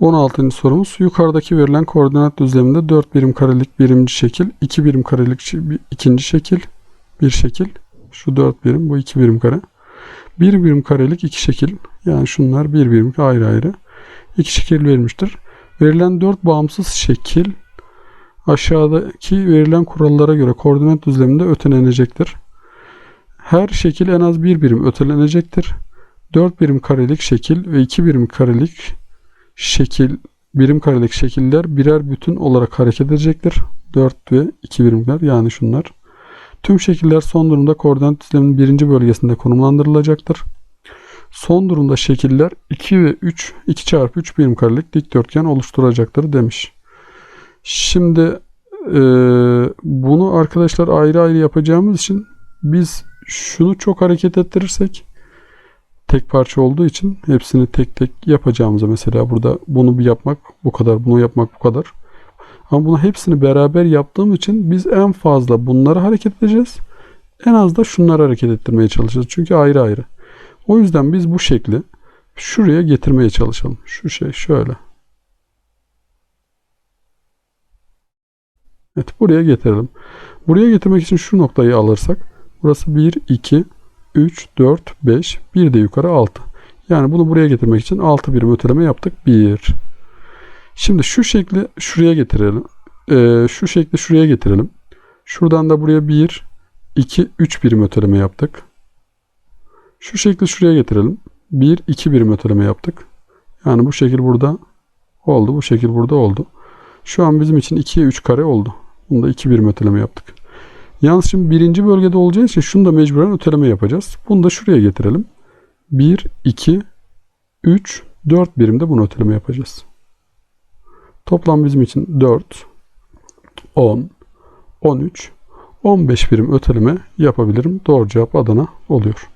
16. sorumuz. Yukarıdaki verilen koordinat düzleminde 4 birim karelik birinci şekil, 2 birim karelik ikinci şekil, bir şekil. Şu 4 birim, bu 2 birim kare. 1 birim karelik iki şekil. Yani şunlar bir birim ayrı ayrı. iki şekil verilmiştir. Verilen 4 bağımsız şekil aşağıdaki verilen kurallara göre koordinat düzleminde ötelenecektir. Her şekil en az bir birim ötelenecektir. 4 birim karelik şekil ve 2 birim karelik şekil birim karelik şekiller birer bütün olarak hareket edecektir. 4 ve 2 birimler yani şunlar. Tüm şekiller son durumda koordinat düzleminin birinci bölgesinde konumlandırılacaktır. Son durumda şekiller 2 ve 3, 2 çarpı 3 birim karelik dikdörtgen oluşturacaktır demiş. Şimdi e, bunu arkadaşlar ayrı ayrı yapacağımız için biz şunu çok hareket ettirirsek tek parça olduğu için hepsini tek tek yapacağımıza mesela burada bunu bir yapmak bu kadar, bunu yapmak bu kadar. Ama bunu hepsini beraber yaptığım için biz en fazla bunları hareket edeceğiz. En az da şunları hareket ettirmeye çalışacağız. Çünkü ayrı ayrı. O yüzden biz bu şekli şuraya getirmeye çalışalım. Şu şey şöyle. Evet buraya getirelim. Buraya getirmek için şu noktayı alırsak burası 1, 2, 3, 4, 5, bir de yukarı 6. Yani bunu buraya getirmek için 6 birim öteleme yaptık. 1. Şimdi şu şekli şuraya getirelim. Ee, şu şekli şuraya getirelim. Şuradan da buraya 1, 2, 3 birim öteleme yaptık. Şu şekli şuraya getirelim. 1, 2 birim öteleme yaptık. Yani bu şekil burada oldu. Bu şekil burada oldu. Şu an bizim için 2'ye 3 kare oldu. Bunda 2 birim öteleme yaptık. Yalnız şimdi birinci bölgede olacağı için şunu da mecburen öteleme yapacağız. Bunu da şuraya getirelim. 1, 2, 3, 4 birimde bunu öteleme yapacağız. Toplam bizim için 4, 10, 13, 15 birim öteleme yapabilirim. Doğru cevap Adana oluyor.